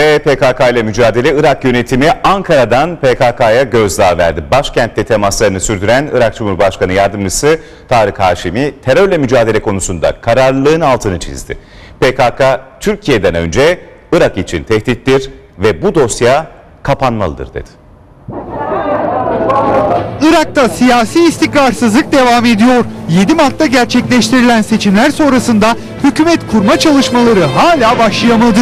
Ve PKK ile mücadele Irak yönetimi Ankara'dan PKK'ya gözdağı verdi. Başkentte temaslarını sürdüren Irak Cumhurbaşkanı Yardımcısı Tarık Haşimi terörle mücadele konusunda kararlılığın altını çizdi. PKK Türkiye'den önce Irak için tehdittir ve bu dosya kapanmalıdır dedi. Irak'ta siyasi istikrarsızlık devam ediyor. 7 Mart'ta gerçekleştirilen seçimler sonrasında hükümet kurma çalışmaları hala başlayamadı.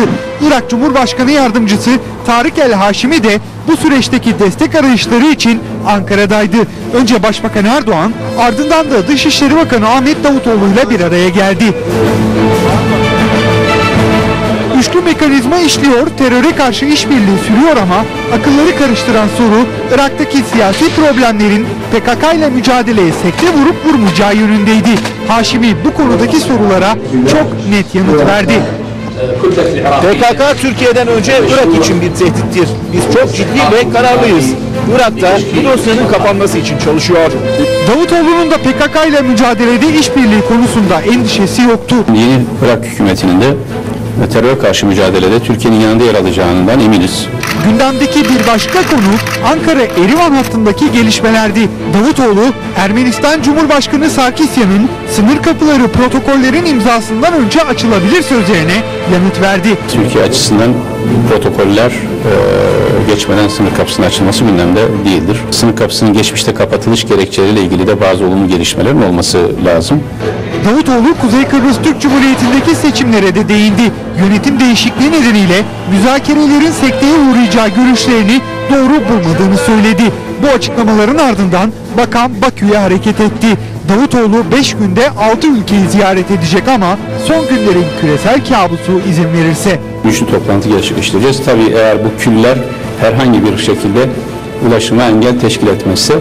Irak Cumhurbaşkanı Yardımcısı Tarık El Haşimi de bu süreçteki destek arayışları için Ankara'daydı. Önce Başbakan Erdoğan ardından da Dışişleri Bakanı Ahmet Davutoğlu ile bir araya geldi. Üçlü mekanizma işliyor, teröre karşı işbirliği sürüyor ama akılları karıştıran soru Irak'taki siyasi problemlerin PKK ile mücadeleye sekte vurup vurmayacağı yönündeydi. Haşimi bu konudaki sorulara çok net yanıt verdi. PKK Türkiye'den önce Irak için bir tehdittir. Biz çok ciddi ve kararlıyız. Irak'ta bu dosyanın kapanması için çalışıyor. Davutoğlu'nun da PKK ile mücadelede işbirliği konusunda endişesi yoktu. Yeni Irak hükümetinin de terör karşı mücadelede Türkiye'nin yanında yer alacağından eminiz. Gündemdeki bir başka konu Ankara-Erivan hattındaki gelişmelerdi. Davutoğlu, Ermenistan Cumhurbaşkanı Sarkisyan'ın sınır kapıları protokollerin imzasından önce açılabilir sözlerine yanıt verdi. Türkiye açısından protokoller e, geçmeden sınır kapısının açılması gündemde değildir. Sınır kapısının geçmişte kapatılış gerekçeleriyle ilgili de bazı olumlu gelişmelerin olması lazım. Davutoğlu Kuzey Kıbrıs Türk Cumhuriyeti'ndeki seçimlere de değindi. Yönetim değişikliği nedeniyle müzakerelerin sekteye uğrayacağı görüşlerini doğru bulmadığını söyledi. Bu açıklamaların ardından bakan Bakü'ye hareket etti. Davutoğlu 5 günde 6 ülkeyi ziyaret edecek ama son günlerin küresel kabusu izin verirse. Güçlü toplantı gerçekleştireceğiz. Tabii eğer bu küller herhangi bir şekilde ulaşıma engel teşkil etmezse